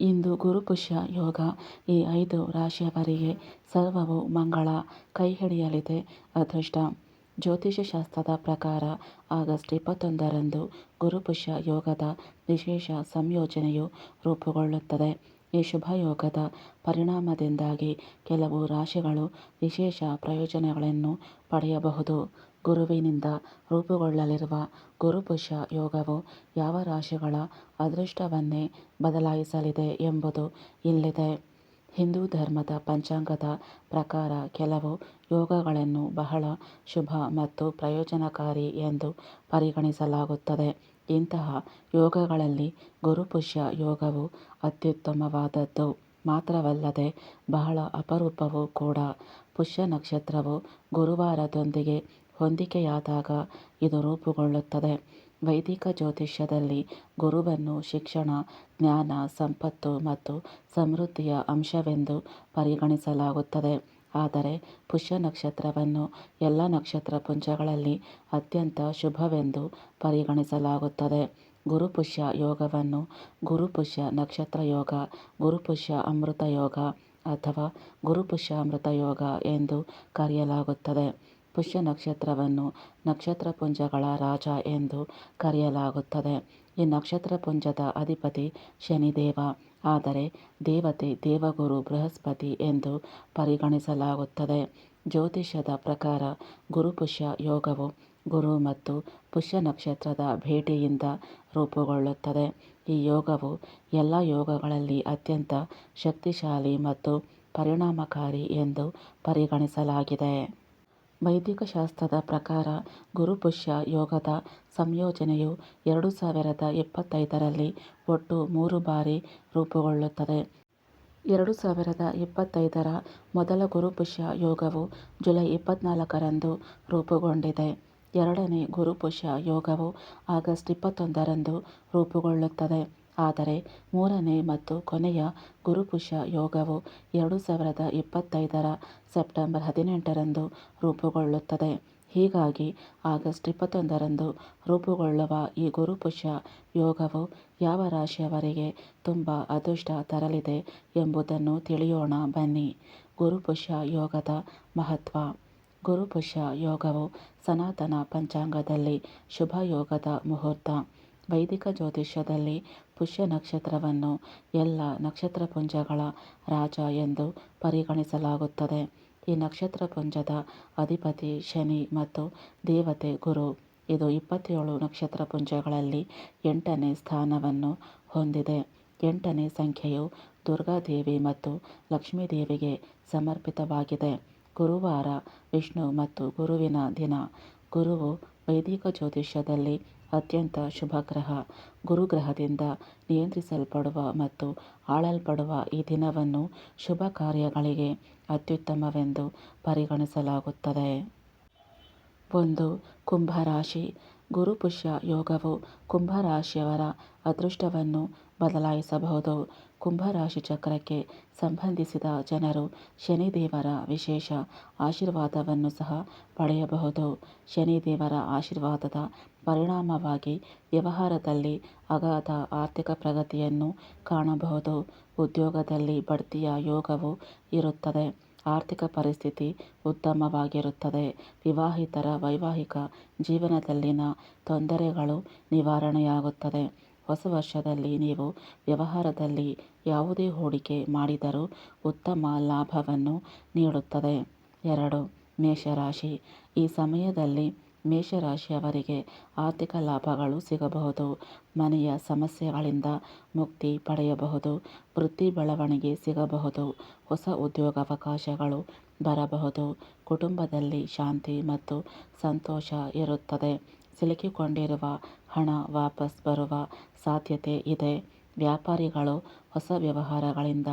ಇಂದು ಗುರುಪುಷ್ಯ ಯೋಗ ಈ ಐದು ರಾಶಿಯವರಿಗೆ ಸರ್ವವು ಮಂಗಳ ಕೈ ಹಿಡಿಯಲಿದೆ ಅದೃಷ್ಟ ಜ್ಯೋತಿಷ್ಯ ಶಾಸ್ತ್ರದ ಪ್ರಕಾರ ಆಗಸ್ಟ್ ಇಪ್ಪತ್ತೊಂದರಂದು ಗುರುಪುಷ್ಯ ಯೋಗದ ವಿಶೇಷ ಸಂಯೋಜನೆಯು ರೂಪುಗೊಳ್ಳುತ್ತದೆ. ಈ ಶುಭ ಯೋಗದ ಪರಿಣಾಮದಿಂದಾಗಿ ಕೆಲವು ರಾಶಿಗಳು ವಿಶೇಷ ಪ್ರಯೋಜನಗಳನ್ನು ಪಡೆಯಬಹುದು. ಗುರುವಿನಿಂದ ರೂಪುಗೊಳ್ಳಲಿರುವ ಗುರುಪುಷ್ಯ ಯೋಗವು ಯಾವ ರಾಶಿಗಳ ಅದೃಷ್ಟವನ್ನೇ ಬದಲಾಯಿಸಲಿದೆ ಎಂಬುದು ಇಲ್ಲಿದೆ. ಹಿಂದೂ ಧರ್ಮದ ಪಂಚಾಂಗದ ಪ್ರಕಾರ ಕೆಲವು ಯೋಗಗಳನ್ನು ಬಹಳ ಶುಭ ಮತ್ತು ಪ್ರಯೋಜನಕಾರಿ ಎಂದು ಪರಿಗಣಿಸಲಾಗುತ್ತದೆ. ಇಂತಹ ಯೋಗಗಳಲ್ಲಿ ಗುರುಪುಷ್ಯ ಯೋಗವು ಅತ್ಯುತ್ತಮವಾದದ್ದು. ಮಾತ್ರವಲ್ಲದೆ ಬಹಳ ಅಪರೂಪವೂ ಕೂಡ. ಪುಷ್ಯ ನಕ್ಷತ್ರವು ಗುರುವಾರದೊಂದಿಗೆ ಹೊಂದಿಕೆಯಾದಾಗ ಇದು ರೂಪುಗೊಳ್ಳುತ್ತದೆ. ವೈದಿಕ ಜ್ಯೋತಿಷ್ಯದಲ್ಲಿ ಗುರುವನ್ನು ಶಿಕ್ಷಣ, ಜ್ಞಾನ, ಸಂಪತ್ತು ಮತ್ತು ಸಮೃದ್ಧಿಯ ಅಂಶವೆಂದು ಪರಿಗಣಿಸಲಾಗುತ್ತದೆ. ಆದರೆ ಪುಷ್ಯ ನಕ್ಷತ್ರವನ್ನು ಎಲ್ಲ ನಕ್ಷತ್ರ ಪುಂಜಗಳಲ್ಲಿ ಅತ್ಯಂತ ಶುಭವೆಂದು ಪರಿಗಣಿಸಲಾಗುತ್ತದೆ. ಗುರುಪುಷ್ಯ ಯೋಗವನ್ನು ಗುರುಪುಷ್ಯ ನಕ್ಷತ್ರ ಯೋಗ ಗುರುಪುಷ್ಯ ಅಮೃತ ಯೋಗ ಅಥವಾ ಗುರುಪುಷ್ಯ ಅಮೃತ ಯೋಗ ಎಂದು ಕರೆಯಲಾಗುತ್ತದೆ. ಪುಷ್ಯ ನಕ್ಷತ್ರವನ್ನು ನಕ್ಷತ್ರಪುಂಜಗಳ ರಾಜ ಎಂದು ಕರೆಯಲಾಗುತ್ತದೆ. ಈ ನಕ್ಷತ್ರಪುಂಜದ ಅಧಿಪತಿ ಶನಿದೇವ. ಆದರೆ ದೇವತೆ ದೇವಗುರು ಬೃಹಸ್ಪತಿ ಎಂದು ಪರಿಗಣಿಸಲಾಗುತ್ತದೆ. ಜ್ಯೋತಿಷ್ಯದ ಪ್ರಕಾರ ಗುರುಪುಷ್ಯ ಯೋಗವು ಗುರು ಮತ್ತು ಪುಷ್ಯ ನಕ್ಷತ್ರದ ಭೇಟಿಯಿಂದ ರೂಪುಗೊಳ್ಳುತ್ತದೆ. ಈ ಯೋಗವು ಎಲ್ಲ ಯೋಗಗಳಲ್ಲಿ ಅತ್ಯಂತ ಶಕ್ತಿಶಾಲಿ ಮತ್ತು ಪರಿಣಾಮಕಾರಿ ಎಂದು ಪರಿಗಣಿಸಲಾಗಿದೆ. ವೈದಿಕ ಶಾಸ್ತ್ರದ ಪ್ರಕಾರ ಗುರುಪುಷ್ಯ ಯೋಗದ ಸಂಯೋಜನೆಯು ಎರಡು ಸಾವಿರದ ಇಪ್ಪತ್ತೈದರಲ್ಲಿ ಒಟ್ಟು ಮೂರು ಬಾರಿ ರೂಪುಗೊಳ್ಳುತ್ತದೆ. ಎರಡು ಸಾವಿರದ ಇಪ್ಪತ್ತೈದರ ಮೊದಲ ಗುರುಪುಷ್ಯ ಯೋಗವು ಜುಲೈ ಇಪ್ಪತ್ನಾಲ್ಕರಂದು ರೂಪುಗೊಂಡಿದೆ. ಎರಡನೇ ಗುರುಪುಷ್ಯ ಯೋಗವು ಆಗಸ್ಟ್ ಇಪ್ಪತ್ತೊಂದರಂದು ರೂಪುಗೊಳ್ಳುತ್ತದೆ. ಆದರೆ ಮೂರನೇ ಮತ್ತು ಕೊನೆಯ ಗುರುಪುಷ ಯೋಗವು ಎರಡು ಸಾವಿರದ ಇಪ್ಪತ್ತೈದರ ಸೆಪ್ಟೆಂಬರ್ ಹದಿನೆಂಟರಂದು ರೂಪುಗೊಳ್ಳುತ್ತದೆ. ಹೀಗಾಗಿ ಆಗಸ್ಟ್ ಇಪ್ಪತ್ತೊಂದರಂದು ರೂಪುಗೊಳ್ಳುವ ಈ ಗುರುಪುಷ ಯೋಗವು ಯಾವ ರಾಶಿಯವರಿಗೆ ತುಂಬ ಅದೃಷ್ಟ ತರಲಿದೆ ಎಂಬುದನ್ನು ತಿಳಿಯೋಣ. ಬನ್ನಿ. ಗುರುಪುಷ ಯೋಗದ ಮಹತ್ವ. ಗುರುಪುಷ ಯೋಗವು ಸನಾತನ ಪಂಚಾಂಗದಲ್ಲಿ ಶುಭ ಯೋಗದ ಮುಹೂರ್ತ. ವೈದಿಕ ಜ್ಯೋತಿಷ್ಯದಲ್ಲಿ ಪುಷ್ಯ ನಕ್ಷತ್ರವನ್ನು ಎಲ್ಲ ನಕ್ಷತ್ರಪುಂಜಗಳ ರಾಜ ಎಂದು ಪರಿಗಣಿಸಲಾಗುತ್ತದೆ. ಈ ನಕ್ಷತ್ರಪುಂಜದ ಅಧಿಪತಿ ಶನಿ ಮತ್ತು ದೇವತೆ ಗುರು. ಇದು ಇಪ್ಪತ್ತೇಳು ನಕ್ಷತ್ರಪುಂಜಗಳಲ್ಲಿ ಎಂಟನೇ ಸ್ಥಾನವನ್ನು ಹೊಂದಿದೆ. ಎಂಟನೇ ಸಂಖ್ಯೆಯು ದುರ್ಗಾದೇವಿ ಮತ್ತು ಲಕ್ಷ್ಮೀದೇವಿಗೆ ಸಮರ್ಪಿತವಾಗಿದೆ. ಗುರುವಾರ ವಿಷ್ಣು ಮತ್ತು ಗುರುವಿನ ದಿನ. ಗುರುವು ವೈದಿಕ ಜ್ಯೋತಿಷ್ಯದಲ್ಲಿ ಅತ್ಯಂತ ಶುಭಗ್ರಹ. ಗುರುಗ್ರಹದಿಂದ ನಿಯಂತ್ರಿಸಲ್ಪಡುವ ಮತ್ತು ಆಳಲ್ಪಡುವ ಈ ದಿನವನ್ನು ಶುಭ ಕಾರ್ಯಗಳಿಗೆ ಅತ್ಯುತ್ತಮವೆಂದು ಪರಿಗಣಿಸಲಾಗುತ್ತದೆ. ಒಂದು ಕುಂಭರಾಶಿ ಗುರುಪುಷ್ಯ ಯೋಗವು ಕುಂಭರಾಶಿಯವರ ಅದೃಷ್ಟವನ್ನು ಬದಲಾಯಿಸಬಹುದು. ಕುಂಭರಾಶಿ ಚಕ್ರಕ್ಕೆ ಸಂಬಂಧಿಸಿದ ಜನರು ಶನಿದೇವರ ವಿಶೇಷ ಆಶೀರ್ವಾದವನ್ನು ಸಹ ಪಡೆಯಬಹುದು. ಶನಿದೇವರ ಆಶೀರ್ವಾದದ ಪರಿಣಾಮವಾಗಿ ವ್ಯವಹಾರದಲ್ಲಿ ಅಗಾಧ ಆರ್ಥಿಕ ಪ್ರಗತಿಯನ್ನು ಕಾಣಬಹುದು. ಉದ್ಯೋಗದಲ್ಲಿ ಬಡ್ತಿಯ ಯೋಗವು ಇರುತ್ತದೆ. ಆರ್ಥಿಕ ಪರಿಸ್ಥಿತಿ ಉತ್ತಮವಾಗಿರುತ್ತದೆ. ವಿವಾಹಿತರ ವೈವಾಹಿಕ ಜೀವನದಲ್ಲಿನ ತೊಂದರೆಗಳು ನಿವಾರಣೆಯಾಗುತ್ತದೆ. ಹೊಸ ವರ್ಷದಲ್ಲಿ ನೀವು ವ್ಯವಹಾರದಲ್ಲಿ ಯಾವುದೇ ಹೂಡಿಕೆ ಮಾಡಿದರೂ ಉತ್ತಮ ಲಾಭವನ್ನು ನೀಡುತ್ತದೆ. ಎರಡು, ಮೇಷರಾಶಿ. ಈ ಸಮಯದಲ್ಲಿ ಮೇಷರಾಶಿಯವರಿಗೆ ಆರ್ಥಿಕ ಲಾಭಗಳು ಸಿಗಬಹುದು. ಮನೆಯ ಸಮಸ್ಯೆಗಳಿಂದ ಮುಕ್ತಿ ಪಡೆಯಬಹುದು. ವೃತ್ತಿ ಬೆಳವಣಿಗೆ ಸಿಗಬಹುದು. ಹೊಸ ಉದ್ಯೋಗಾವಕಾಶಗಳು ಬರಬಹುದು. ಕುಟುಂಬದಲ್ಲಿ ಶಾಂತಿ ಮತ್ತು ಸಂತೋಷ ಇರುತ್ತದೆ. ಸಿಲುಕಿಕೊಂಡಿರುವ ಹಣ ವಾಪಸ್ ಬರುವ ಸಾಧ್ಯತೆ ಇದೆ. ವ್ಯಾಪಾರಿಗಳು ಹೊಸ ವ್ಯವಹಾರಗಳಿಂದ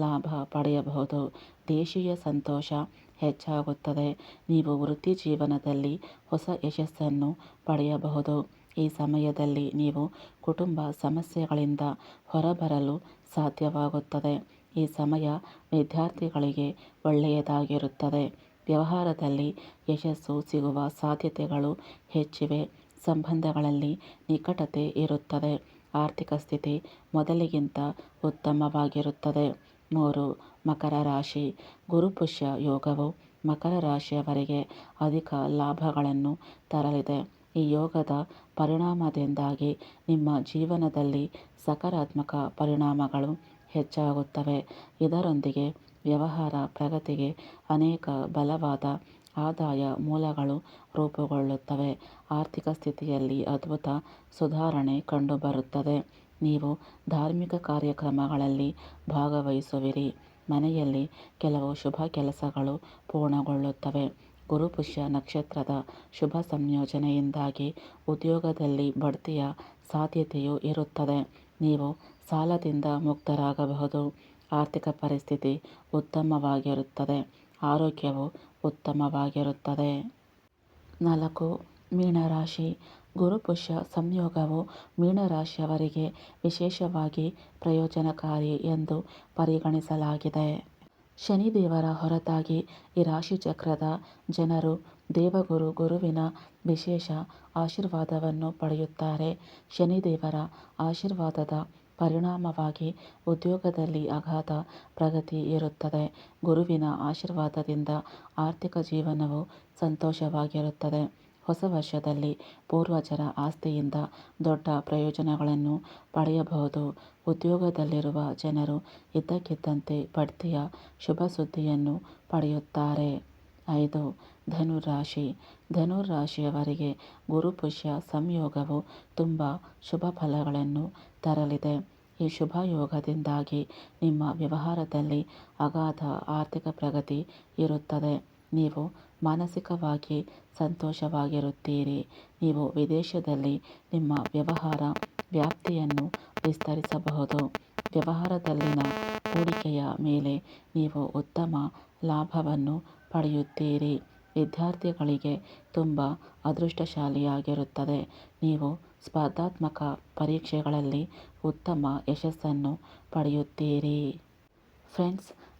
ಲಾಭ ಪಡೆಯಬಹುದು. ದೇಶೀಯ ಸಂತೋಷ ಹೆಚ್ಚಾಗುತ್ತದೆ. ನೀವು ವೃತ್ತಿ ಜೀವನದಲ್ಲಿ ಹೊಸ ಯಶಸ್ಸನ್ನು ಪಡೆಯಬಹುದು. ಈ ಸಮಯದಲ್ಲಿ ನೀವು ಕುಟುಂಬ ಸಮಸ್ಯೆಗಳಿಂದ ಹೊರಬರಲು ಸಾಧ್ಯವಾಗುತ್ತದೆ. ಈ ಸಮಯ ವಿದ್ಯಾರ್ಥಿಗಳಿಗೆ ಒಳ್ಳೆಯದಾಗಿರುತ್ತದೆ. ವ್ಯವಹಾರದಲ್ಲಿ ಯಶಸ್ಸು ಸಿಗುವ ಸಾಧ್ಯತೆಗಳು ಹೆಚ್ಚಿವೆ. ಸಂಬಂಧಗಳಲ್ಲಿ ನಿಕಟತೆ ಇರುತ್ತದೆ. ಆರ್ಥಿಕ ಸ್ಥಿತಿ ಮೊದಲಿಗಿಂತ ಉತ್ತಮವಾಗಿರುತ್ತದೆ. ಮೂರು ಮಕರ ರಾಶಿ ಗುರುಪುಷ್ಯ ಯೋಗವು ಮಕರ ರಾಶಿಯವರಿಗೆ ಅಧಿಕ ಲಾಭಗಳನ್ನು ತರಲಿದೆ. ಈ ಯೋಗದ ಪರಿಣಾಮದಿಂದಾಗಿ ನಿಮ್ಮ ಜೀವನದಲ್ಲಿ ಸಕಾರಾತ್ಮಕ ಪರಿಣಾಮಗಳು ಹೆಚ್ಚಾಗುತ್ತವೆ. ಇದರೊಂದಿಗೆ ವ್ಯವಹಾರ ಪ್ರಗತಿಗೆ ಅನೇಕ ಬಲವಾದ ಆದಾಯ ಮೂಲಗಳು ರೂಪುಗೊಳ್ಳುತ್ತವೆ. ಆರ್ಥಿಕ ಸ್ಥಿತಿಯಲ್ಲಿ ಅದ್ಭುತ ಸುಧಾರಣೆ ಕಂಡುಬರುತ್ತದೆ. ನೀವು ಧಾರ್ಮಿಕ ಕಾರ್ಯಕ್ರಮಗಳಲ್ಲಿ ಭಾಗವಹಿಸುವಿರಿ. ಮನೆಯಲ್ಲಿ ಕೆಲವು ಶುಭ ಕೆಲಸಗಳು ಪೂರ್ಣಗೊಳ್ಳುತ್ತವೆ. ಗುರುಪುಷ್ಯ ನಕ್ಷತ್ರದ ಶುಭ ಸಂಯೋಜನೆಯಿಂದಾಗಿ ಉದ್ಯೋಗದಲ್ಲಿ ಬಡ್ತಿಯ ಸಾಧ್ಯತೆಯೂ ಇರುತ್ತದೆ. ನೀವು ಸಾಲದಿಂದ ಮುಕ್ತರಾಗಬಹುದು. ಆರ್ಥಿಕ ಪರಿಸ್ಥಿತಿ ಉತ್ತಮವಾಗಿರುತ್ತದೆ. ಆರೋಗ್ಯವು ಉತ್ತಮವಾಗಿರುತ್ತದೆ. ನಾಲ್ಕು, ಮೀನರಾಶಿ. ಗುರುಪುಷ್ಯ ಸಂಯೋಗವು ಮೀನರಾಶಿಯವರಿಗೆ ವಿಶೇಷವಾಗಿ ಪ್ರಯೋಜನಕಾರಿ ಎಂದು ಪರಿಗಣಿಸಲಾಗಿದೆ. ಶನಿದೇವರ ಹೊರತಾಗಿ ಈ ರಾಶಿಚಕ್ರದ ಜನರು ದೇವಗುರು ಗುರುವಿನ ವಿಶೇಷ ಆಶೀರ್ವಾದವನ್ನು ಪಡೆಯುತ್ತಾರೆ. ಶನಿದೇವರ ಆಶೀರ್ವಾದದ ಪರಿಣಾಮವಾಗಿ ಉದ್ಯೋಗದಲ್ಲಿ ಅಗಾಧ ಪ್ರಗತಿ ಇರುತ್ತದೆ. ಗುರುವಿನ ಆಶೀರ್ವಾದದಿಂದ ಆರ್ಥಿಕ ಜೀವನವು ಸಂತೋಷವಾಗಿರುತ್ತದೆ. ಹೊಸ ವರ್ಷದಲ್ಲಿ ಪೂರ್ವಜರ ಆಸ್ತಿಯಿಂದ ದೊಡ್ಡ ಪ್ರಯೋಜನಗಳನ್ನು ಪಡೆಯಬಹುದು. ಉದ್ಯೋಗದಲ್ಲಿರುವ ಜನರು ಇದ್ದಕ್ಕಿದ್ದಂತೆ ಬಡ್ತಿಯ ಶುಭ ಸುದ್ದಿಯನ್ನು ಪಡೆಯುತ್ತಾರೆ. ಐದು ಧನುರಾಶಿ ಧನುರಾಶಿಯವರಿಗೆ ಗುರುಪುಷ್ಯ ಸಂಯೋಗವು ತುಂಬ ಶುಭ ಫಲಗಳನ್ನು ತರಲಿದೆ. ಈ ಶುಭ ಯೋಗದಿಂದಾಗಿ ನಿಮ್ಮ ವ್ಯವಹಾರದಲ್ಲಿ ಅಗಾಧ ಆರ್ಥಿಕ ಪ್ರಗತಿ ಇರುತ್ತದೆ. ನೀವು ಮಾನಸಿಕವಾಗಿ ಸಂತೋಷವಾಗಿರುತ್ತೀರಿ. ನೀವು ವಿದೇಶದಲ್ಲಿ ನಿಮ್ಮ ವ್ಯವಹಾರ ವ್ಯಾಪ್ತಿಯನ್ನು ವಿಸ್ತರಿಸಬಹುದು. ವ್ಯವಹಾರದಲ್ಲಿನ ಹೂಡಿಕೆಯ ಮೇಲೆ ನೀವು ಉತ್ತಮ ಲಾಭವನ್ನು ಪಡೆಯುತ್ತೀರಿ. ವಿದ್ಯಾರ್ಥಿಗಳಿಗೆ ತುಂಬ ಅದೃಷ್ಟಶಾಲಿಯಾಗಿರುತ್ತದೆ. ನೀವು ಸ್ಪರ್ಧಾತ್ಮಕ ಪರೀಕ್ಷೆಗಳಲ್ಲಿ ಉತ್ತಮ ಯಶಸ್ಸನ್ನು ಪಡೆಯುತ್ತೀರಿ. ಫ್ರೆಂಡ್ಸ್